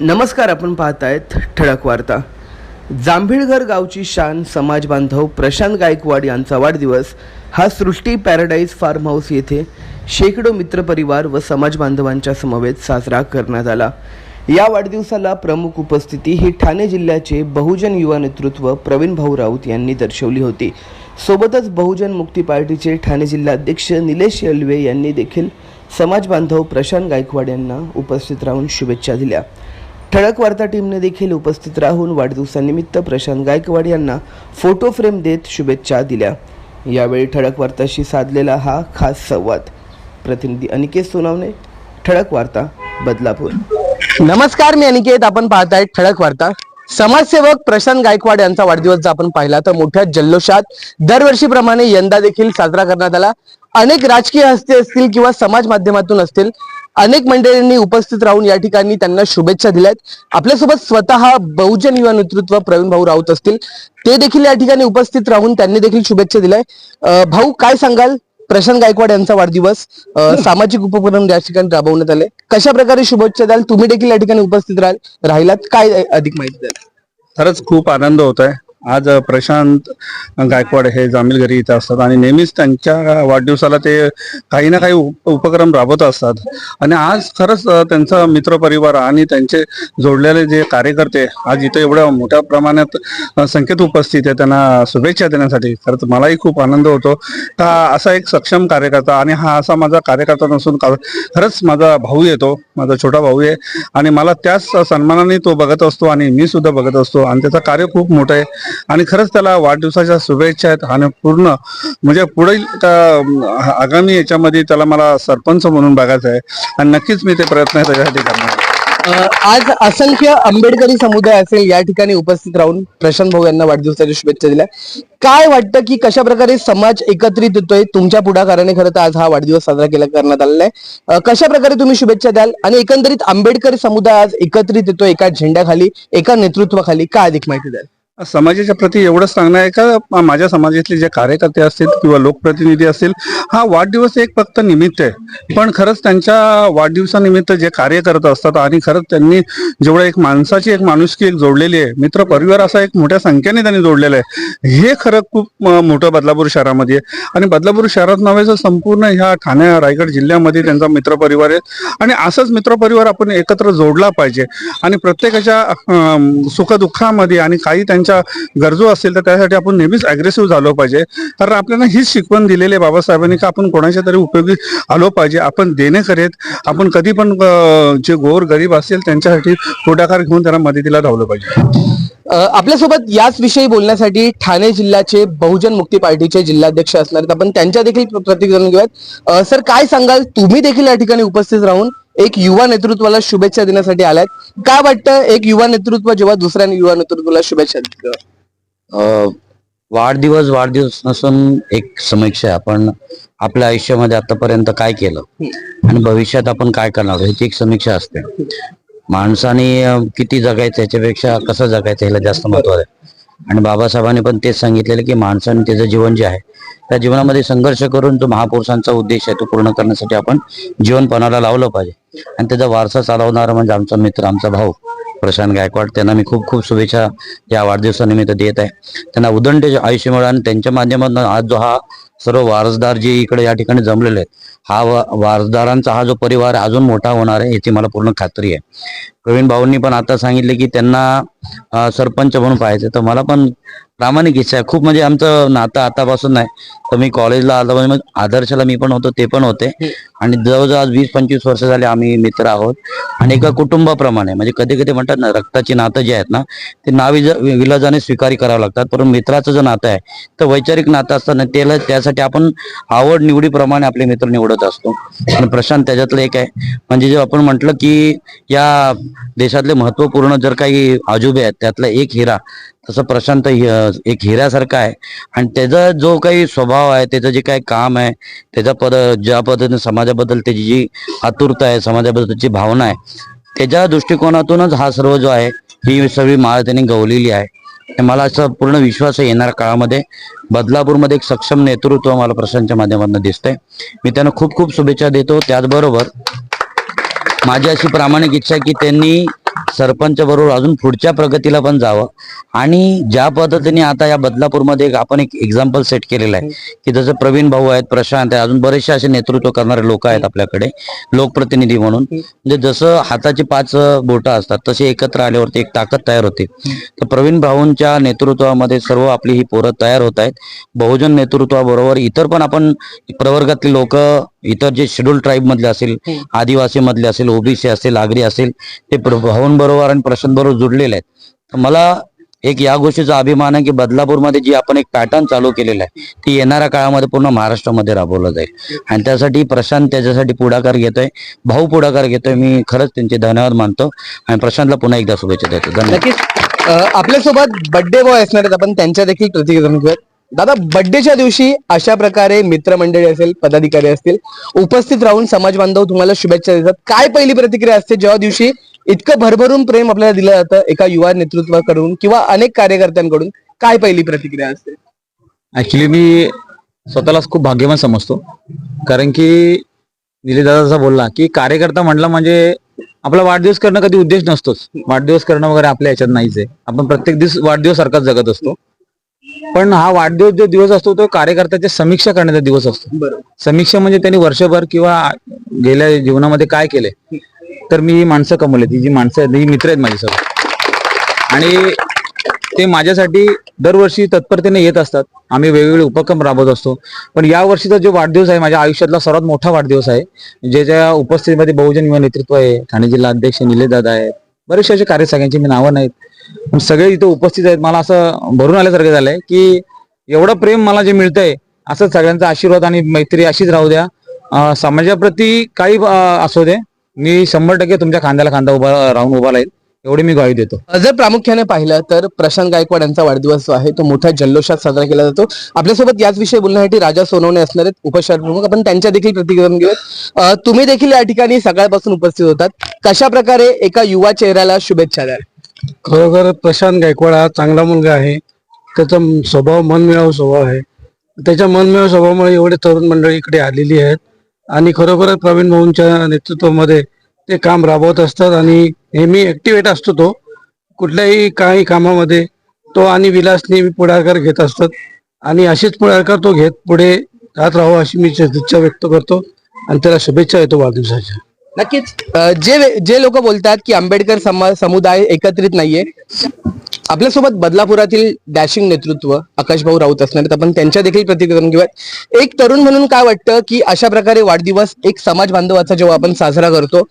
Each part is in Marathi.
नमस्कार आपण पाहतायत ठळक वार्ता. जांभीळघर गावची शान समाज बांधव प्रशांत गायकवाड यांचा वाढदिवस हा सृष्टी पॅराडाईज फार्म हाऊस येथे शेकडो मित्रपरिवार व समाज बांधवांच्या समवेत साजरा करण्यात आला. या वाढदिवसाला प्रमुख उपस्थिती ही ठाणे जिल्ह्याचे बहुजन युवा नेतृत्व प्रवीण भाऊ राऊत यांनी दर्शवली होती. सोबतच बहुजन मुक्ती पार्टीचे ठाणे जिल्हाध्यक्ष निलेश येलवे यांनी देखील समाज बांधव प्रशांत गायकवाड यांना उपस्थित राहून शुभेच्छा दिल्या. ठळक वार्ता टीमने देखील उपस्थित राहून वाढदिवसानिमित्त प्रशांत गायकवाड यांना फोटो फ्रेम देत शुभेच्छा दिल्या. यावेळी ठळक वार्ताशी साधलेला हा खास संवाद. प्रतिनिधी अनिकेत सोनावणे ठळक वार्ता बदलापूर. नमस्कार मी अनिकेत. आपण पाहताय ठळक वार्ता. समाजसेवक प्रशांत गायकवाड यांचा वाढदिवस जर आपण पाहिला तर मोठ्या जल्लोषात दरवर्षीप्रमाणे यंदा देखील साजरा करण्यात आला. अनेक राजकीय हस्ते असतील किंवा समाज माध्यमातून असतील अनेक मंडळींनी उपस्थित राहून या ठिकाणी त्यांना शुभेच्छा दिल्यात. आपल्यासोबत स्वतः बहुजन युवा नेतृत्व प्रवीण भाऊ राऊत असतील. ते देखील या ठिकाणी उपस्थित राहून त्यांनी देखील शुभेच्छा दिल्या भाऊ काय सांगाल? प्रशांत गायकवाड यांचा वाढदिवस सामाजिक उपक्रम या ठिकाणी राबवण्यात आले कशा प्रकारे शुभेच्छा द्याल? तुम्ही देखील या ठिकाणी उपस्थित राहाल राहिलात. काय अधिक माहिती द्याल? खरंच खूप आनंद होत आहे आज प्रशांत गायकवाड हे जामील घरी इथे असतात आणि नेहमीच त्यांच्या वाढदिवसाला ते काही ना काही उप- उपक्रम राबवत असतात. आणि आज खरंच त्यांचा मित्रपरिवार आणि त्यांचे जोडलेले जे कार्यकर्ते आज इथे एवढ्या मोठ्या प्रमाणात संख्येत उपस्थित आहे त्यांना शुभेच्छा देण्यासाठी खरंच मलाही खूप आनंद होतो. का असा एक सक्षम कार्यकर्ता आणि हा असा माझा कार्यकर्ता नसून का- खरंच माझा भाऊ येतो माझा छोटा भाऊ आहे. आणि मला त्याच सन्मानाने तो बघत असतो आणि मी सुद्धा बघत असतो. आणि त्याचं कार्य खूप मोठं आहे. आणि खरंच त्याला वाढदिवसाच्या शुभेच्छा आहेत. आणि पूर्ण म्हणजे पुढील आगामी याच्यामध्ये त्याला मला सरपंच म्हणून बघायचं आहे. आणि नक्कीच मी ते प्रयत्न त्याच्यासाठी करणार आहे. आज असंख्य आंबेडकरी समुदाय असेल या ठिकाणी उपस्थित राहून प्रशांत भाऊ यांना वाढदिवसाच्या शुभेच्छा दिल्या. काय वाटतं की कशा प्रकारे समाज एकत्रित येतोय तुमच्या पुढाकाराने? खरं तर आज हा वाढदिवस साजरा केला करण्यात आलेला आहे. कशा प्रकारे तुम्ही शुभेच्छा द्याल? आणि एकंदरीत आंबेडकरी समुदाय आज एकत्रित येतोय एका झेंड्याखाली एका नेतृत्वाखाली काय अधिक माहिती द्याल? समाजाच्या प्रती एवढंच सांगणं आहे का माझ्या समाजातले जे कार्यकर्ते असतील किंवा लोकप्रतिनिधी असतील हा वाढदिवस एक फक्त निमित्त आहे. पण खरंच त्यांच्या वाढदिवसानिमित्त जे कार्य करत असतात आणि खरंच त्यांनी जेवढं एक माणसाची एक माणुसकी एक जोडलेली आहे मित्र परिवार असा एक मोठ्या संख्येने त्यांनी जोडलेला आहे हे खरं खूप मोठं बदलापूर शहरामध्ये आहे. आणि बदलापूर शहरात नव्हे तर संपूर्ण ह्या ठाणे रायगड जिल्ह्यामध्ये त्यांचा मित्रपरिवार आहे. आणि असंच मित्रपरिवार आपण एकत्र जोडला पाहिजे. आणि प्रत्येकाच्या सुखदुःखामध्ये आणि काही त्यांच्या गरजू असतील तर त्यासाठी आपण नेहमीच अग्रेसिव्ह झालो पाहिजे. कारण आपल्याला हीच शिकवण दिलेली आहे बाबासाहेबांनी का आपण कोणाच्या तरी उपयोगी आलो पाहिजे. आपण देणे करेत आपण कधी पण जे गोर गरीब असतील त्यांच्यासाठी पुढाकार घेऊन त्यांना मदतीला धावलं पाहिजे. आपल्यासोबत याच विषयी बोलण्यासाठी ठाणे जिल्ह्याचे बहुजन मुक्ती पार्टीचे जिल्हाध्यक्ष असणार आहेत. आपण त्यांच्या देखील प्रतिक्रिया घेऊयात. सर काय सांगाल? तुम्ही देखील या ठिकाणी उपस्थित राहून एक युवा नेतृत्वाला शुभेच्छा देण्यासाठी आलात काय वाटतं एक युवा नेतृत्व जेव्हा दुसऱ्या युवा नेतृत्वाला शुभेच्छा देतं? वाढदिवस वाढदिवस नसून एक समीक्षा आहे. आपण आपल्या आयुष्यामध्ये आतापर्यंत काय केलं आणि भविष्यात आपण काय करणार ह्याची एक समीक्षा असते. माणसाने किती जगायचं याच्यापेक्षा कसं जगायचं ह्याला जास्त महत्त्व आहे. आणि बाबासाहेबांनी पण तेच सांगितलेलं की माणसाने त्याचं जीवन जे आहे त्या जीवनामध्ये संघर्ष करून जो महापुरुषांचा उद्देश आहे तो पूर्ण करण्यासाठी आपण जीवनपणाला लावलं पाहिजे. आणि त्याचा वारसा चालवणारा म्हणजे आमचा मित्र आमचा भाऊ प्रशांत गायकवाड त्यांना मी खूप खूप शुभेच्छा या वाढदिवसानिमित्त देत आहे. त्यांना उदंड आयुष्य मिळालं आणि त्यांच्या माध्यमातून आज जो हा सर्व वारसदार जे इकडे या ठिकाणी जमलेले आहेत हा वारसदारांचा हा जो परिवार आहे, अजून मोठा होणार आहे याची मला पूर्ण खात्री आहे. प्रवीण भाऊंनी पण आता सांगितले की त्यांना सरपंच म्हणून पाहायचं तर मला पण प्रामाणिक इच्छा आहे खूप म्हणजे आमचं नातं आतापासून नाही. तर मी कॉलेजला आलो म्हणजे आदर्शला मी पण होतो ते पण होते. आणि जवळजवळ आज वीस पंचवीस वर्ष झाले आम्ही मित्र आहोत. आणि एका कुटुंबाप्रमाणे म्हणजे कधी कधी म्हणतात ना रक्ताची नातं जे आहेत ना ते नाविज विलाजाने स्वीकारी करावं लागतात. परंतु मित्राचं जो नातं आहे तर वैचारिक नातं असताना त्याला त्यासाठी आपण आवड निवडीप्रमाणे आपले मित्र निवडत असतो. आणि प्रशांत त्याच्यातलं एक आहे. म्हणजे जे आपण म्हटलं की या देशातले महत्त्वपूर्ण जर काही आजोबे आहेत त्यातला एक हिरा तसं प्रशांत हि- एक हिऱ्यासारखा आहे. आणि त्याचा जो काही स्वभाव आहे त्याचं जे काही काम आहे त्याचा पद ज्या पद्धतीने समाजाबद्दल त्याची जी आतुरता आहे समाजाबद्दलची भावना आहे त्याच्या दृष्टिकोनातूनच हा सर्व जो आहे ही सगळी माळ त्यांनी गवलेली आहे. मला असं पूर्ण विश्वास आहे येणाऱ्या काळामध्ये बदलापूरमध्ये एक सक्षम नेतृत्व मला प्रशांतच्या माध्यमातून दिसतंय. मी त्यांना खूप खूप शुभेच्छा देतो. त्याचबरोबर माझी अशी प्रामाणिक इच्छा आहे की त्यांनी सरपंच बरोबर अजून पुढच्या प्रगतीला पण जावं. आणि ज्या पद्धतीने आता या बदलापूरमध्ये एक आपण एक एक्झाम्पल सेट केलेलं आहे की जसं प्रवीण भाऊ आहेत प्रशांत आहे अजून बरेचसे असे नेतृत्व करणारे लोक आहेत आपल्याकडे लोकप्रतिनिधी म्हणून. म्हणजे जसं हाताची पाच बोटं असतात तसे एकत्र आल्यावरती एक ताकद तयार होते. तर प्रवीण भाऊंच्या नेतृत्वामध्ये सर्व आपली ही पोरं तयार होत आहेत. बहुजन नेतृत्वाबरोबर इतर पण आपण प्रवर्गातली लोक इतर जे शेड्यूल ट्राईब मधले असेल आदिवासी मधले असेल ओबीसी असेल आगरी असेल ते भाऊंबरोबर आणि प्रशांत बरोबर जुडलेले आहेत. तर मला एक या गोष्टीचा अभिमान आहे की बदलापूरमध्ये जी आपण एक पॅटर्न चालू केलेला आहे ती येणाऱ्या काळामध्ये पूर्ण महाराष्ट्रामध्ये राबवलं जाईल. आणि त्यासाठी प्रशांत त्याच्यासाठी पुढाकार घेतोय भाऊ पुढाकार घेतोय मी खरंच त्यांचे धन्यवाद मानतो. आणि प्रशांतला पुन्हा एकदा शुभेच्छा देतो. धन्यवाद. आपल्यासोबत बर्थडे बॉय असणार आहेत आपण त्यांच्या देखील प्रतिक्रिया दादा बर्थडेच्या दिवशी अशा प्रकारे मित्रमंडळी असेल पदाधिकारी असतील उपस्थित राहून समाज बांधव तुम्हाला शुभेच्छा देतात. काय पहिली प्रतिक्रिया असते? जेव्हा दिवशी इतकं भरभरून प्रेम आपल्याला दिलं जातं एका युवा नेतृत्वाकडून किंवा अनेक कार्यकर्त्यांकडून काय पहिली प्रतिक्रिया असते? ऍक्च्युली मी स्वतःलाच खूप भाग्यवान समजतो. कारण की दिलीप दादा जसा बोलला की कार्यकर्ता म्हटलं म्हणजे आपला वाढदिवस करणं कधी उद्देश नसतोच. वाढदिवस करणं वगैरे आपल्या ह्याच्यात नाहीच आहे. आपण प्रत्येक दिवस वाढदिवस सारखाच जगत असतो. पण हा वाढदिवस जो दिवस असतो तो कार्यकर्त्याची समीक्षा करण्याचा दिवस असतो. समीक्षा म्हणजे त्यांनी वर्षभर किंवा गेल्या जीवनामध्ये काय केले तर मी ही माणसं कमवली ती जी माणसं आहेत ही मित्र आहेत माझी सगळं. आणि ते माझ्यासाठी दरवर्षी तत्परतेने येत असतात. आम्ही वेगवेगळे उपक्रम राबवत असतो. पण या वर्षीचा जो वाढदिवस आहे माझ्या आयुष्यातला सर्वात मोठा वाढदिवस आहे ज्याच्या उपस्थितीमध्ये बहुजन युवा नेतृत्व आहे ठाणे जिल्हा अध्यक्ष निलेश दादा आहेत बरेचसे असे कार्य सगळ्यांची मी नावं नाहीत. पण सगळे इथे उपस्थित आहेत. मला असं भरून आल्यासारखं झालंय की एवढं प्रेम मला जे मिळतंय असं सगळ्यांचा आशीर्वाद आणि मैत्री अशीच राहू द्या. समाजाप्रती काही असू दे. मी शंभर टक्के तुमच्या खांद्याला खांदा उभा राहून उभा राहील. एवढी मी ग्वाही देतो. जर प्रामुख्याने पाहिलं तर प्रशांत गायकवाड यांचा वाढदिवस जो आहे तो मोठ्या जल्लोषात साजरा केला जातो. आपल्यासोबत याच विषयी बोलण्यासाठी राजा सोनवणे असणार आहेत उपशहर प्रमुख. आपण त्यांच्या देखील प्रतिक्रिया घेऊयात. तुम्ही देखील या ठिकाणी सकाळपासून उपस्थित होतात. कशा प्रकारे एका युवा चेहऱ्याला शुभेच्छा द्याल? खरोखर प्रशांत गायकवाड हा चांगला मुलगा आहे. त्याचा स्वभाव मनमिळावू स्वभाव आहे. त्याच्या मनमिळावू स्वभावामुळे एवढे तरुण मंडळी इकडे आलेली आहेत. आणि खरोखर प्रवीण भाऊंच्या नेतृत्वामध्ये ते काम राबवत असतात आणि नेहमी ऍक्टिव्हेट असतो तो. कुठल्याही काही कामामध्ये तो आणि विलास नेहमी पुढाकार घेत असतात. आणि अशीच पुढाकार तो घेत पुढे राहत राहू अशी मी इच्छा व्यक्त करतो. आणि त्याला शुभेच्छा येतो वाढदिवसाच्या. नक्कीच. जे जे लोक बोलतात की आंबेडकर समुदाय एकत्रित नाहीये आपल्यासोबत बदलापुरातील डॅशिंग नेतृत्व आकाशभाऊ राऊत असणार आहेत. आपण त्यांच्या देखील प्रतिक्रिया घेऊयात. एक तरुण म्हणून काय वाटतं की अशा प्रकारे वाढदिवस एक समाज बांधवाचा जेव्हा आपण साजरा करतो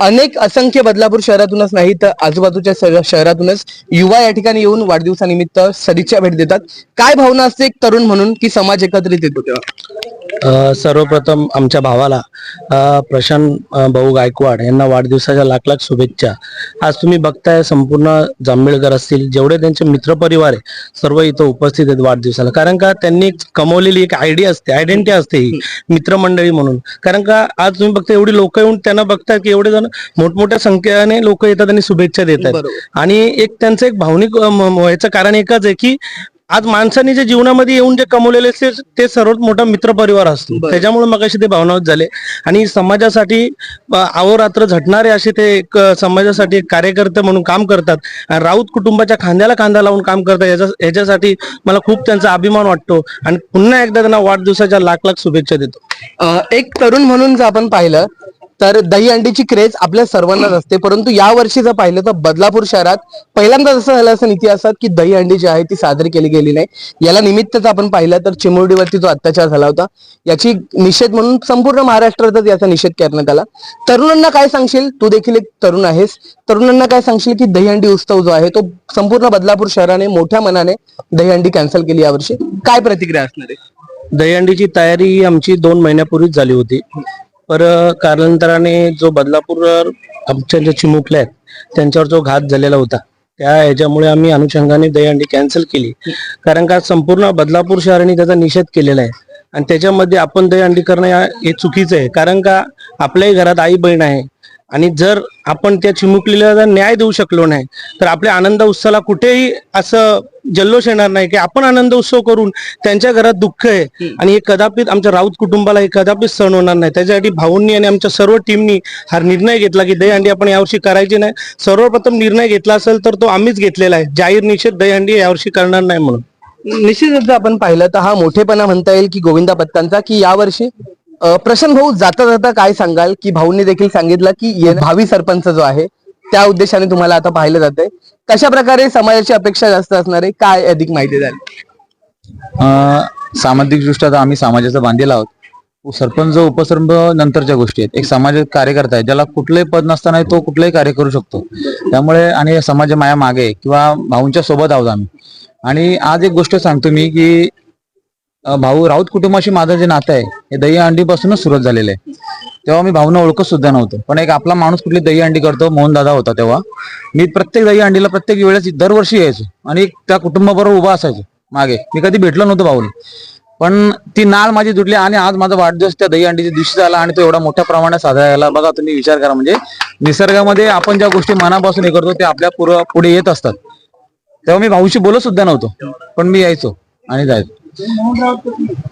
अनेक असंख्य बदलापूर शहरातूनच नाही तर आजूबाजूच्या शहरातूनच युवा या ठिकाणी येऊन वाढदिवसानिमित्त सदिच्छा भेट देतात. काय भावना असते एक तरुण म्हणून की समाज एकत्रित येतो तेव्हा? सर्वप्रथम आमच्या भावाला प्रशांत भाऊ गायकवाड यांना वाढदिवसाच्या लाख लाख शुभेच्छा. आज तुम्ही बघताय संपूर्ण जांभेळकर असतील जेवढे त्यांचे मित्रपरिवार आहे सर्व इथं उपस्थित आहेत वाढदिवसाला. कारण का त्यांनी कमवलेली एक आयडिया असते आयडेंटिटी असते ही मित्रमंडळी म्हणून. कारण का आज तुम्ही बघता एवढी लोक येऊन त्यांना बघतात की एवढे जण मोठमोठ्या संख्येने लोक येतात आणि शुभेच्छा देतात आणि एक त्यांचं एक भावनिक व्हायचं कारण एकच आहे की आज माणसाने जे जीवनामध्ये येऊन जे कमवलेले असते ते सर्वात मोठा मित्रपरिवार असतो. बरं. त्याच्यामुळे मग ते भावनावत झाले. आणि समाजासाठी अहोरात्र झटणारे असे ते समाजासाठी कार्यकर्ते म्हणून काम करतात. आणि राऊत कुटुंबाच्या खांद्याला खांदा लावून काम करतात. याच्या याच्यासाठी मला खूप त्यांचा अभिमान वाटतो. आणि पुन्हा एकदा त्यांना वाढदिवसाच्या लाख लाख शुभेच्छा देतो. एक तरुण म्हणून जर आपण पाहिलं तर दही अंडीची क्रेज आपल्या सर्वांनाच असते. परंतु या वर्षी जर पाहिलं तर बदलापूर शहरात पहिल्यांदा जसं झालं असं इतिहासात की दही अंडी जी आहे ती साजरी केली गेली नाही. याला निमित्तच आपण पाहिलं तर चिमुरडीवरती जो अत्याचार झाला होता याची निषेध म्हणून संपूर्ण महाराष्ट्रातच याचा निषेध करण्यात आला. तरुणांना काय सांगशील? तू देखील एक तरुण आहेस. तरुणांना काय सांगशील की दहीहंडी उत्सव जो आहे तो संपूर्ण बदलापूर शहराने मोठ्या मनाने दहीहंडी कॅन्सल केली यावर्षी काय प्रतिक्रिया असणार आहे? दहीहंडीची तयारी आमची दोन महिन्यापूर्वीच झाली होती. पर कालांतराने जो बदलापूर आमच्या जे चिमुकले आहेत त्यांच्यावर जो घात झालेला होता त्या ह्याच्यामुळे आम्ही अनुषंगाने दहीहंडी कॅन्सल केली. कारण का संपूर्ण बदलापूर शहराने त्याचा निषेध केलेला आहे. आणि त्याच्यामध्ये आपण दहीहंडी करणं हे चुकीचं आहे. कारण का आपल्याही घरात आई बहीण आहे आणि जर आपण त्या चिमुकलीला जर न्याय देऊ शकलो नाही तर आपल्या आनंद उत्सवाला कुठेही असं जल्लोष येणार नाही की आपण आनंद उत्सव करून त्यांच्या घरात दुःख आहे. आणि हे कदापित आमच्या राऊत कुटुंबाला हे कदापित सहन होणार नाही. त्याच्यासाठी भाऊंनी आणि आमच्या सर्व टीमनी हा निर्णय घेतला की दहीहंडी आपण यावर्षी करायची नाही. सर्वप्रथम निर्णय घेतला असेल तर तो आम्हीच घेतलेला आहे. जाहीर निषेध दहीहंडी यावर्षी करणार नाही म्हणून. निश्चितच आपण पाहिलं तर हा मोठेपणा म्हणता येईल की गोविंदा पत्तांचा की यावर्षी? प्रशांत भाऊ जाता जाता काय सांगाल? की भाऊंनी देखील सांगितलं की ये- भावी सरपंच जो आहे त्या उद्देशाने तुम्हाला आता पाहिलं जात आहे कशा प्रकारे समाजाची अपेक्षा जास्त असणार आहे काय अधिक माहिती झाली सामाजिक दृष्ट्या आम्ही समाजाचा बांधील आहोत. सरपंच उपसरपंच नंतरच्या गोष्टी आहेत. एक समाज कार्यकर्ता आहे ज्याला कुठलंही पद नसताना तो कुठलंही कार्य करू शकतो. त्यामुळे आणि समाज माया मागे किंवा भाऊंच्या सोबत आहोत आम्ही. आणि आज एक गोष्ट सांगतो मी की भाऊ राऊत कुटुंबाशी माझं जे नातं आहे हे दही अंडीपासूनच सुरुवात झालेलं आहे. तेव्हा मी भाऊना ओळखत सुद्धा नव्हतं. पण एक आपला माणूस कुठली दही अंडी करतो मोहन दादा होता तेव्हा. मी प्रत्येक दही अंडीला प्रत्येक वेळेस दरवर्षी यायचो आणि त्या कुटुंबाबरोबर उभा असायचो मागे. मी कधी भेटलो नव्हतो भाऊला पण ती नाळ माझी तुटली आणि आज माझा वाढदिवस त्या दही अंडीच्या दिवशी झाला आणि तो एवढा मोठ्या प्रमाणात साजरा झाला. बघा तुम्ही विचार करा. म्हणजे निसर्गामध्ये आपण ज्या गोष्टी मनापासून हे करतो ते आपल्या पुढे येत असतात. तेव्हा मी भाऊशी बोलत सुद्धा नव्हतो. पण मी यायचो आणि जायचो.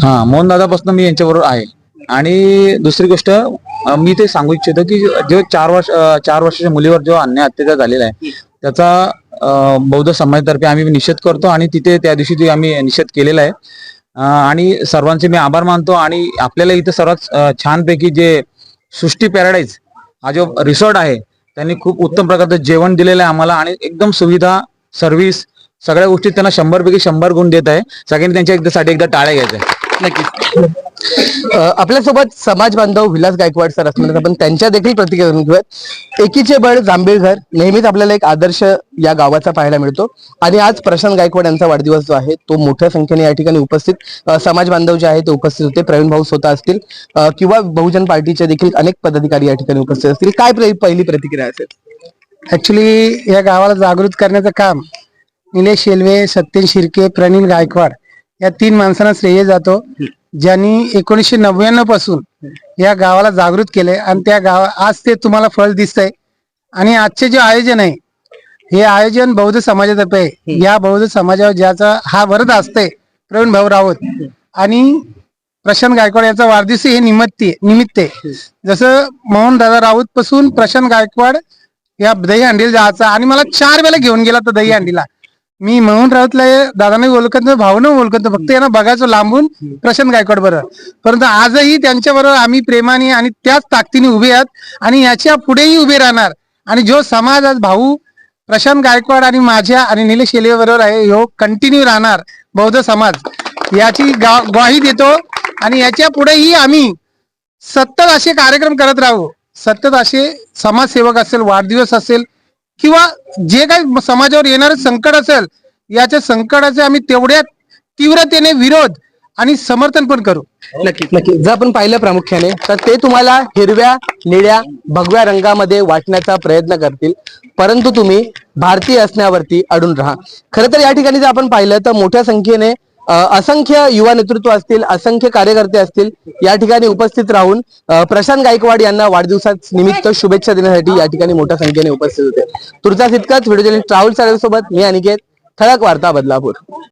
हा मोहन दादापासून मी यांच्याबरोबर आहे. आणि दुसरी गोष्ट मी ते सांगू इच्छितो की जो चार वर्ष चार वर्षाच्या मुलीवर जो अन्याय अत्याचार झालेला आहे त्याचा बौद्ध समाजातर्फे आम्ही निषेध करतो आणि तिथे त्या दिवशी ते आम्ही निषेध केलेला आहे आणि सर्वांचे मी आभार मानतो आणि आपल्याला इथं सर्वात छानपैकी जे सृष्टी पॅराडाईज हा जो रिसॉर्ट आहे त्यांनी खूप उत्तम प्रकारचं जेवण दिलेलं आहे आम्हाला आणि एकदम सुविधा सर्व्हिस सगळ्या गोष्टी त्यांना शंभर पैकी शंभर गुण देत आहे. सगळ्यांनी त्यांच्या एकदा साठी एकदा टाळ्या घ्यायच्या. नक्कीच अं, आपल्यासोबत समाज बांधव विलास गायकवाड सर असणार. आपण त्यांच्या देखील प्रतिक्रिया जाणून घेऊयात. एकीचे बळ जांभीळघर नेहमीच आपल्याला एक आदर्श या गावाचा पाहायला मिळतो. आणि आज प्रशांत गायकवाड यांचा वाढदिवस जो आहे तो मोठ्या संख्येने या ठिकाणी उपस्थित अं, समाज बांधव जे आहे ते उपस्थित होते. प्रवीण भाऊ स्वतः असतील अं, किंवा बहुजन पार्टीचे देखील अनेक पदाधिकारी या ठिकाणी उपस्थित असतील. काय प्र- पहिली प्रतिक्रिया असेल? ऍक्च्युली या गावाला जागृत करण्याचं काम निलेश शेलवे सत्यन शिर्के प्रणील गायकवाड या तीन माणसांना श्रेय जातो ज्यांनी एकोणीसशे नव्याण्णवपासून या गावाला जागृत केले आणि त्या गावा आज ते तुम्हाला फळ दिसतंय. आणि आजचे जे आयोजन आहे हे आयोजन बौद्ध समाजातर्फे आहे. या बौद्ध समाजावर ज्याचा हा वरद असते प्रवीण भाऊ राऊत आणि प्रशांत गायकवाड याचा वाढदिवस हे निमित्त निमित्त आहे. जसं मोहन दादा राऊत पासून प्रशांत गायकवाड या दही अंडीला जायचा. आणि मला चार वेळा घेऊन गेला तर दही अंडीला मी मोहन राऊतला दादाने ओळखत नाही भाऊनं ओळखत नाही. फक्त यांना बघायचो लांबून प्रशांत गायकवाड बरोबर परंतु आजही त्यांच्याबरोबर आम्ही प्रेमाने आणि त्याच ताकदीने उभे आहात आणि याच्या पुढेही उभे राहणार. आणि जो समाज आज भाऊ प्रशांत गायकवाड आणि माझ्या आणि निलेश शेले बरोबर आहे हो कंटिन्यू राहणार बौद्ध समाज. याची ग्वाही देतो आणि याच्या पुढेही आम्ही सतत असे कार्यक्रम करत राहू. सतत असे समाजसेवक असेल वाढदिवस असेल किंवा जे काही समाजावर येणारं संकट असेल याच्या संकटाचे आम्ही तेवढ्या तीव्रतेने विरोध आणि समर्थन पण करू. नक्कीच नक्की. जर आपण पाहिलं प्रामुख्याने तर ते तुम्हाला हिरव्या निळ्या भगव्या रंगामध्ये वाटण्याचा प्रयत्न करतील. परंतु तुम्ही भारतीय असण्यावरती अडून राहा. खरं तर या ठिकाणी जर आपण पाहिलं तर मोठ्या संख्येने असंख्य युवा नेतृत्व असतील असंख्य कार्यकर्ते असतील या ठिकाणी उपस्थित राहून प्रशांत गायकवाड यांना वाढदिवसात निमित्त शुभेच्छा देण्यासाठी या ठिकाणी मोठ्या संख्येने उपस्थित होते. तुर्तास इतकाच व्हिडिओ ट्रॅव्हल सोबत मी अनिकेत ठळक वार्ता बदलापूर.